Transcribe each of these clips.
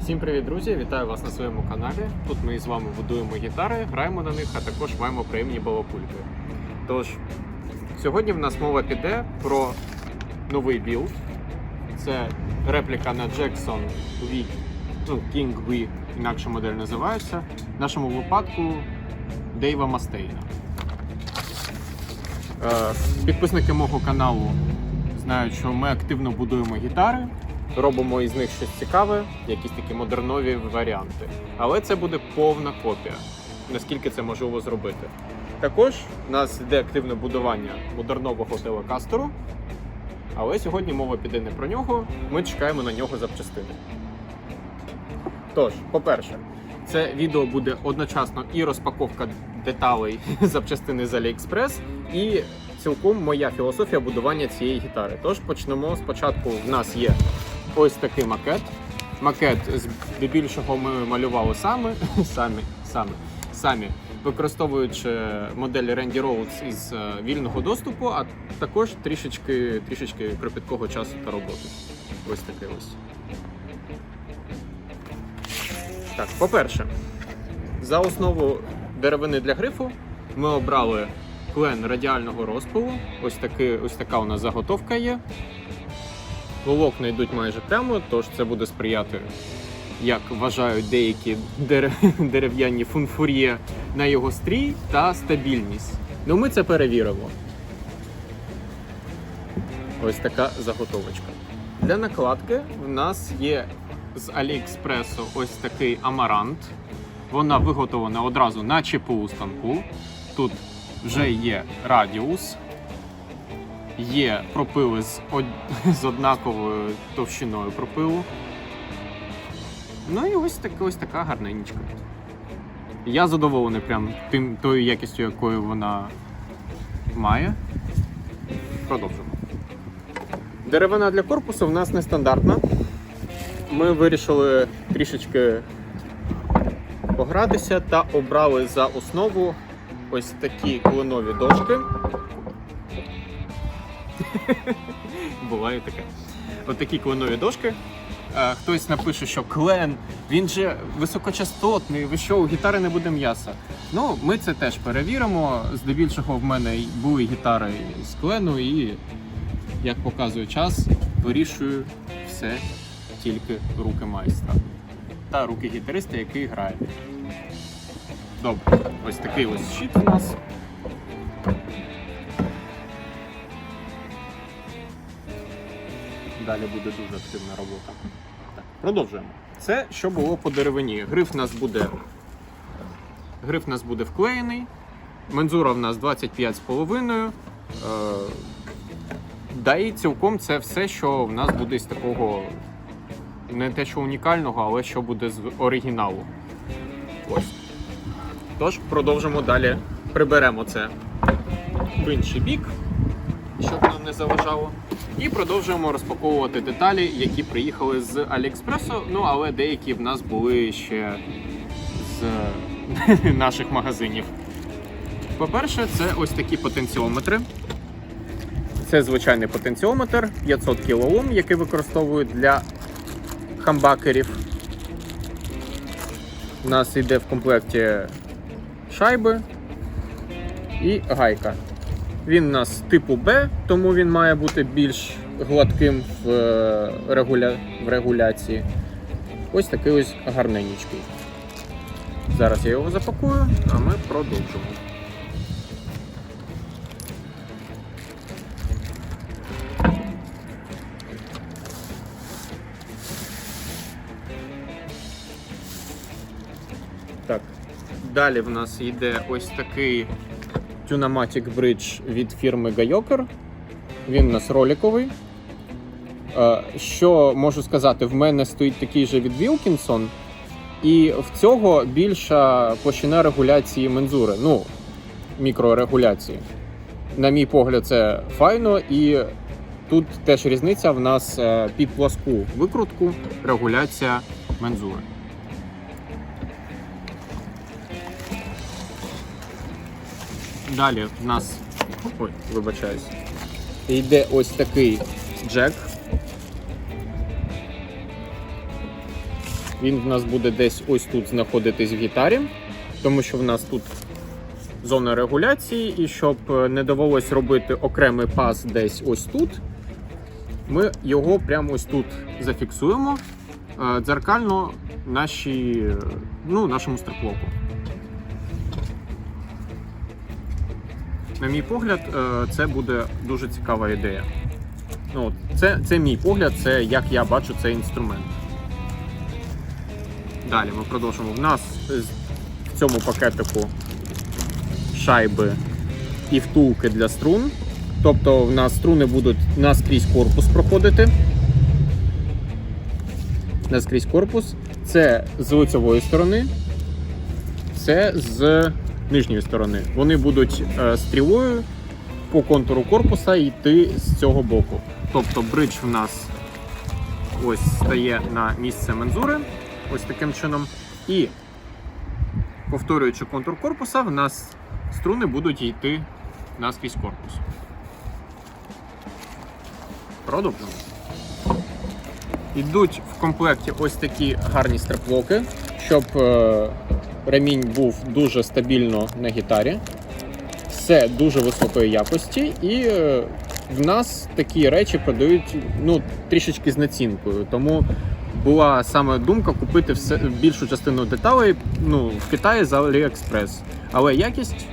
Всім привіт, друзі! Вітаю вас на своєму каналі. Тут ми з вами будуємо гітари, граємо на них, а також маємо приємні балапульки. Тож, сьогодні в нас мова піде про новий білд. Це репліка на Jackson V, ну, King V, інакше модель називається. В нашому випадку Дейва Мастейна. Е, Підписники мого каналу знають, що ми активно будуємо гітари, робимо із них щось цікаве, якісь такі модернові варіанти. Але це буде повна копія, наскільки це можливо зробити. Також у нас йде активне будування модернового телекастеру, але сьогодні мова піде не про нього, ми чекаємо на нього запчастини. Тож, по-перше, це відео буде одночасно і розпаковка деталей запчастини з AliExpress, і цілком моя філософія будування цієї гітари. Тож почнемо спочатку. В нас є ось такий макет. Макет здебільшого ми малювали самі, самі, самі, самі, використовуючи модель Randy Rhodes із е, вільного доступу, а також трішечки, трішечки кропіткого часу та роботи. Ось таке ось. Так, по-перше, за основу деревини для грифу ми обрали клен радіального розпилу. Ось, таки, ось така у нас заготовка є. Волокна йдуть майже прямо, тож це буде сприяти, як вважають деякі дерев'яні фунфур'є на його стрій та стабільність. Ну ми це перевіримо. Ось така заготовочка. Для накладки в нас є з Аліекспресу ось такий амарант. Вона виготовлена одразу на ЧПУ станку. Тут вже є радіус, є пропили з, од... з однаковою товщиною пропилу. Ну і ось, так, ось така гарненька. Я задоволений прям тим, тою якістю, якою вона має. Продовжимо. Деревина для корпусу в нас нестандартна. Ми вирішили трішечки погратися та обрали за основу ось такі клинові дошки. Буває таке. Ось такі клинові дошки. Е, Хтось напише, що клен, він же високочастотний, ви що, у гітари не буде м'яса. Ну, ми це теж перевіримо. Здебільшого в мене були гітари з клену, і, як показує час, вирішую все тільки руки майстра. Та руки гітариста, який грає. Добре, ось такий ось щит у нас. Далі буде дуже активна робота. Так, продовжуємо. Це що було по деревині. Гриф нас буде. Гриф у нас буде вклеєний. Мензура в нас 25,5. Е, да і цілком це все, що в нас буде з такого не те, що унікального, але що буде з оригіналу. Ось. Тож продовжимо далі. Приберемо це в інший бік, щоб нам не заважало. І продовжуємо розпаковувати деталі, які приїхали з Аліекспресу. Ну, але деякі в нас були ще з наших магазинів. По-перше, це ось такі потенціометри. Це звичайний потенціометр 500 кОм, який використовують для хамбакерів. У нас йде в комплекті шайби і гайка. Він у нас типу Б, тому він має бути більш гладким в, е, регуля... в регуляції. Ось такий ось гарненький. Зараз я його запакую, а ми продовжимо. Так. Далі в нас йде ось такий Tunamatic Bridge від фірми Gayoker. Він у нас роликовий. Е, Що можу сказати, в мене стоїть такий же від Wilkinson, і в цього більша площина регуляції мензури, ну, мікрорегуляції. На мій погляд, це файно, і тут теж різниця в нас е, під пласку викрутку регуляція мензури. Далі в нас. Ой, вибачаюсь. Йде ось такий джек. Він в нас буде десь ось тут знаходитись в гітарі, тому що в нас тут зона регуляції, і щоб е, не довелось робити окремий пас десь ось тут, ми його прямо ось тут зафіксуємо е, дзеркально наші, е, ну, нашому стриплоку. На мій погляд, е, це буде дуже цікава ідея. Ну, це, це мій погляд, це як я бачу цей інструмент. Далі ми продовжимо. В нас в цьому пакетику шайби і втулки для струн. Тобто в нас струни будуть наскрізь корпус проходити. Наскрізь корпус. Це з лицевої сторони, це з нижньої сторони. Вони будуть е, стрілою по контуру корпуса йти з цього боку. Тобто бридж в нас ось стає на місце мензури, ось таким чином. І повторюючи контур корпуса, в нас струни будуть йти наскрізь корпус. Продовжуємо. Йдуть в комплекті ось такі гарні стреплоки, щоб е, ремінь був дуже стабільно на гітарі. Все дуже високої якості, і е, в нас такі речі продають ну, трішечки з націнкою. Тому була саме думка купити все, більшу частину деталей ну, в Китаї за AliExpress. Але якість.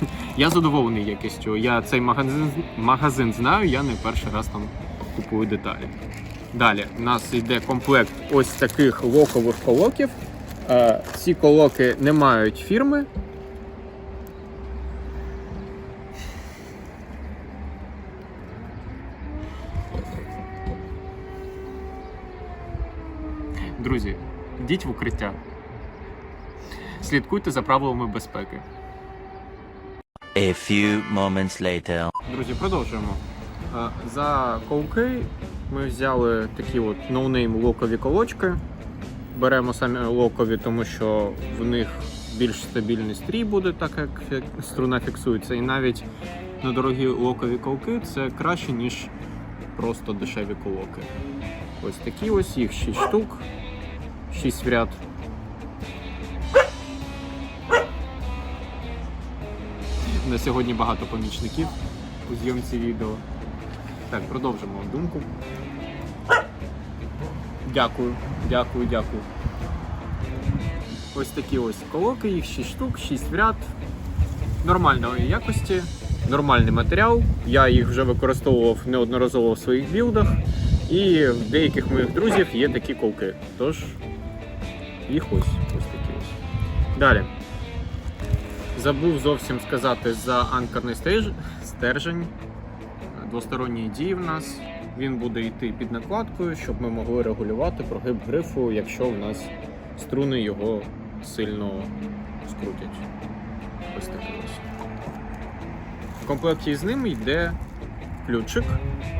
Я задоволений якістю. Я цей магазин, магазин знаю, я не перший раз там купую деталі. Далі у нас йде комплект ось таких локових колоків. Е, Ці колоки не мають фірми. Друзі, йдіть в укриття. Слідкуйте за правилами безпеки. A few moments later. Друзі, продовжуємо. Е, За колки ми взяли такі от ноунейм локові колочки. Беремо самі локові, тому що в них більш стабільний стрій буде, так як струна фіксується. І навіть на дорогі локові колки це краще, ніж просто дешеві колоки. Ось такі ось, їх 6 штук, 6 в ряд. На сьогодні багато помічників у зйомці відео. Так, продовжимо думку. Дякую, дякую, дякую. Ось такі ось колоки, їх 6 штук, 6 в ряд. Нормальної якості, нормальний матеріал. Я їх вже використовував неодноразово в своїх білдах. І в деяких моїх друзів є такі колки. Тож їх ось ось такі ось. Далі. Забув зовсім сказати за анкерний стержень. Двосторонньої дії в нас. Він буде йти під накладкою, щоб ми могли регулювати прогиб грифу, якщо в нас струни його сильно скрутять. Ось такий ось. В комплекті з ним йде ключик.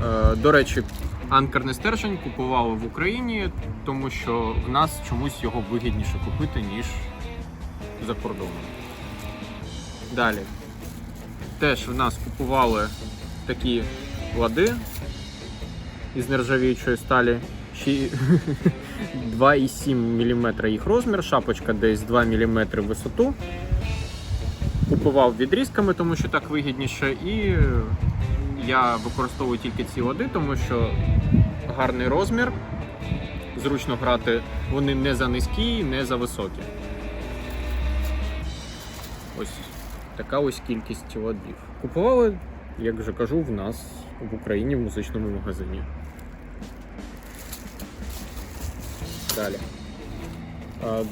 Е, До речі, анкерний стержень купували в Україні, тому що в нас чомусь його вигідніше купити, ніж за кордоном. Далі. Теж в нас купували такі лади із нержавіючої сталі. 2,7 мм їх розмір, шапочка десь 2 мм висоту. Купував відрізками, тому що так вигідніше, і я використовую тільки ці лади, тому що гарний розмір, зручно грати, вони не за низькі, не за високі. Ось така ось кількість ладів. Купували, як вже кажу, в нас в Україні в музичному магазині. Далі.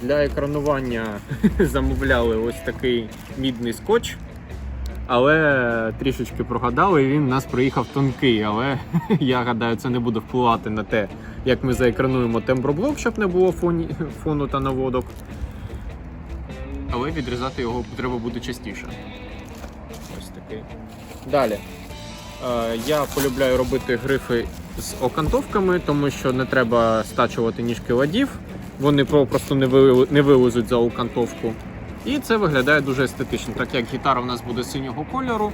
Для екранування замовляли ось такий мідний скотч, але трішечки прогадали, він у нас приїхав тонкий. Але я гадаю, це не буде впливати на те, як ми заекрануємо темброблок, щоб не було фоні, фону та наводок. Але відрізати його треба буде частіше. Ось такий. Далі. Е, Я полюбляю робити грифи з окантовками, тому що не треба стачувати ніжки ладів. Вони просто не вилезуть за окантовку. І це виглядає дуже естетично, так як гітара в нас буде синього кольору.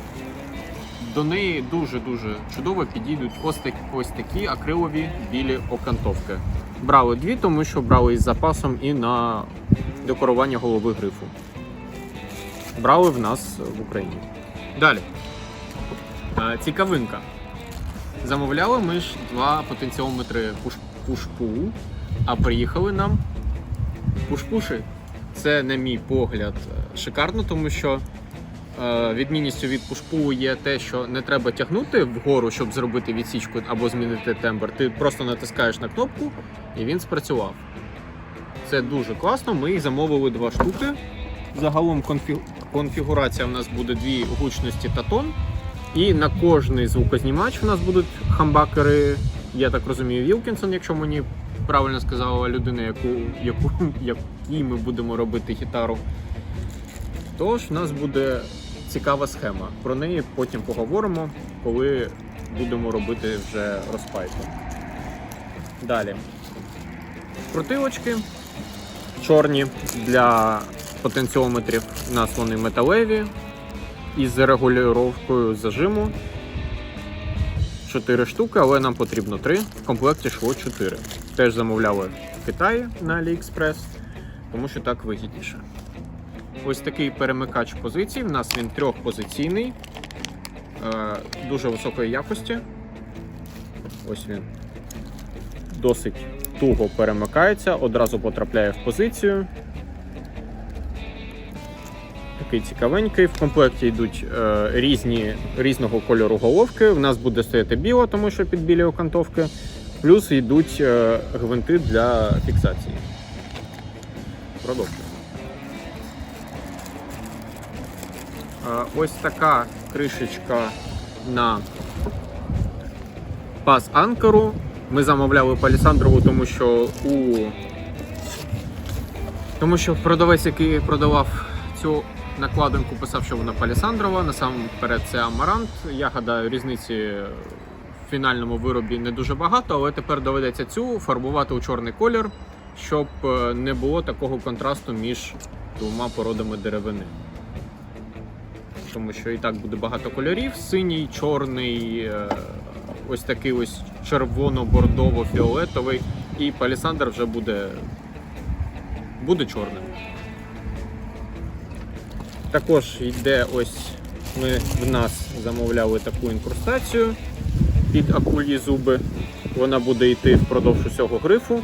До неї дуже-дуже чудово підійдуть ось такі, ось такі акрилові білі окантовки. Брали дві, тому що брали із запасом і на декорування голови грифу. Брали в нас в Україні. Далі. Цікавинка. Замовляли ми ж два потенціометри пуш- пушпу, а приїхали нам пушпуші. Це, на мій погляд, е, шикарно, тому що е, відмінністю від пушпу є те, що не треба тягнути вгору, щоб зробити відсічку або змінити тембр. Ти просто натискаєш на кнопку і він спрацював. Це дуже класно. Ми замовили два штуки. Загалом конфі... конфігурація у нас буде дві гучності та тон. І на кожний звукознімач у нас будуть хамбакери, я так розумію, Вілкінсон, якщо мені правильно сказала людина, яку, яку, якій ми будемо робити гітару. Тож в нас буде цікава схема. Про неї потім поговоримо, коли будемо робити вже розпайку. Далі. Крутилочки чорні для потенціометрів. У нас вони металеві із регулювання зажиму. 4 штуки, але нам потрібно 3. В комплекті йшло 4. Теж замовляли в Китаї на AliExpress, тому що так вигідніше. Ось такий перемикач позицій. У нас він трьохпозиційний, е, дуже високої якості. Ось він досить туго перемикається, одразу потрапляє в позицію. Такий цікавенький. В комплекті йдуть е, різні, різного кольору головки. У нас буде стояти біла, тому що під білі окантовки. Плюс йдуть е, гвинти для фіксації. Продовжуємо. Е, ось така кришечка на пас анкеру. Ми замовляли палісандрову, тому що у тому що продавець, який продавав цю накладинку, писав, що вона палісандрова. Насамперед це амарант. Я гадаю, різниці в фінальному виробі не дуже багато, але тепер доведеться цю фарбувати у чорний колір, щоб е, не було такого контрасту між двома породами деревини. Тому що і так буде багато кольорів: синій, чорний, е, ось такий ось червоно-бордово-фіолетовий, і палісандр вже буде, буде чорним. Також йде ось ми в нас замовляли таку інкрустацію під акульї зуби. Вона буде йти впродовж усього грифу.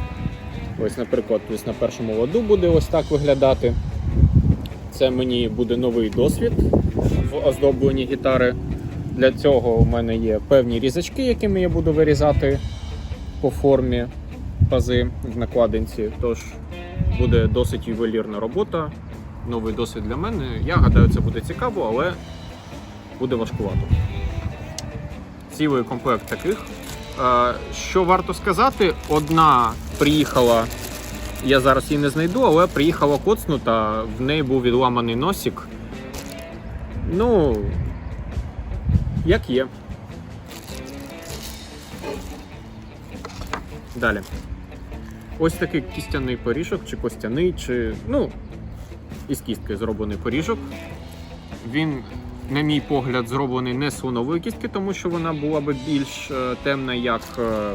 Ось, наприклад, ось на першому ладу буде ось так виглядати. Це мені буде новий досвід в оздобленні гітари. Для цього у мене є певні різачки, якими я буду вирізати по формі пази в накладинці. Тож буде досить ювелірна робота. Новий досвід для мене. Я гадаю, це буде цікаво, але буде важкувато. Цілий комплект таких. Е, Що варто сказати, одна приїхала, я зараз її не знайду, але приїхала коцнута, в неї був відламаний носик. Ну, як є. Далі. Ось такий кістяний поріжок, чи костяний, чи. ну, із кістки зроблений поріжок. Він, на мій погляд, зроблений не з слонової кістки, тому що вона була би більш е, темна, як е,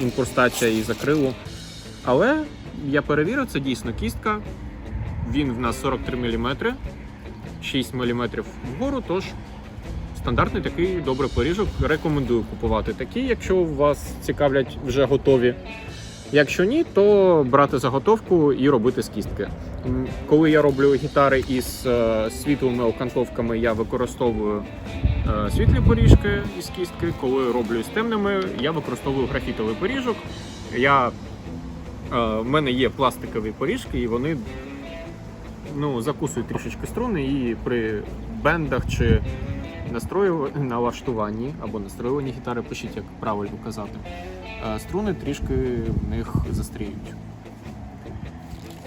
інкрустація із акрилу. Але я перевірив, це дійсно кістка. Він в нас 43 мм, 6 мм вгору, тож стандартний такий добрий поріжок. Рекомендую купувати такий, якщо вас цікавлять вже готові. Якщо ні, то брати заготовку і робити з кістки. Коли я роблю гітари із е, світлими окантовками, я використовую е, світлі поріжки із кістки. Коли роблю з темними, я використовую графітовий поріжок. Я, е, в мене є пластикові поріжки, і вони ну, закусують трішечки струни, і при бендах чи настрою, налаштуванні або настроюванні гітари, пишіть, як правильно казати, струни трішки в них застріють.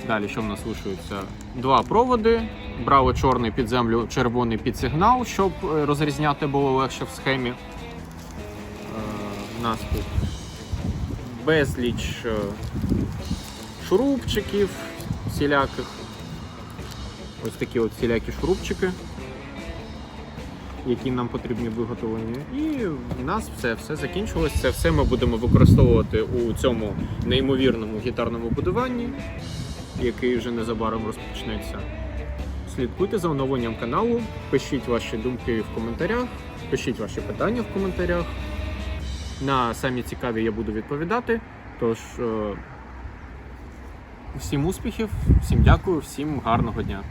Далі, що в нас лишується? Два проводи. Брали чорний під землю, червоний під сигнал, щоб е, розрізняти було легше в схемі. Е, У нас тут безліч е, шурупчиків всіляких. Ось такі от всілякі шурупчики. які нам потрібні виготовлені. І в нас все, все закінчилось. Це все ми будемо використовувати у цьому неймовірному гітарному будуванні, який вже незабаром розпочнеться. Слідкуйте за оновленням каналу, пишіть ваші думки в коментарях, пишіть ваші питання в коментарях. На самі цікаві я буду відповідати. Тож е, всім успіхів, всім дякую, всім гарного дня.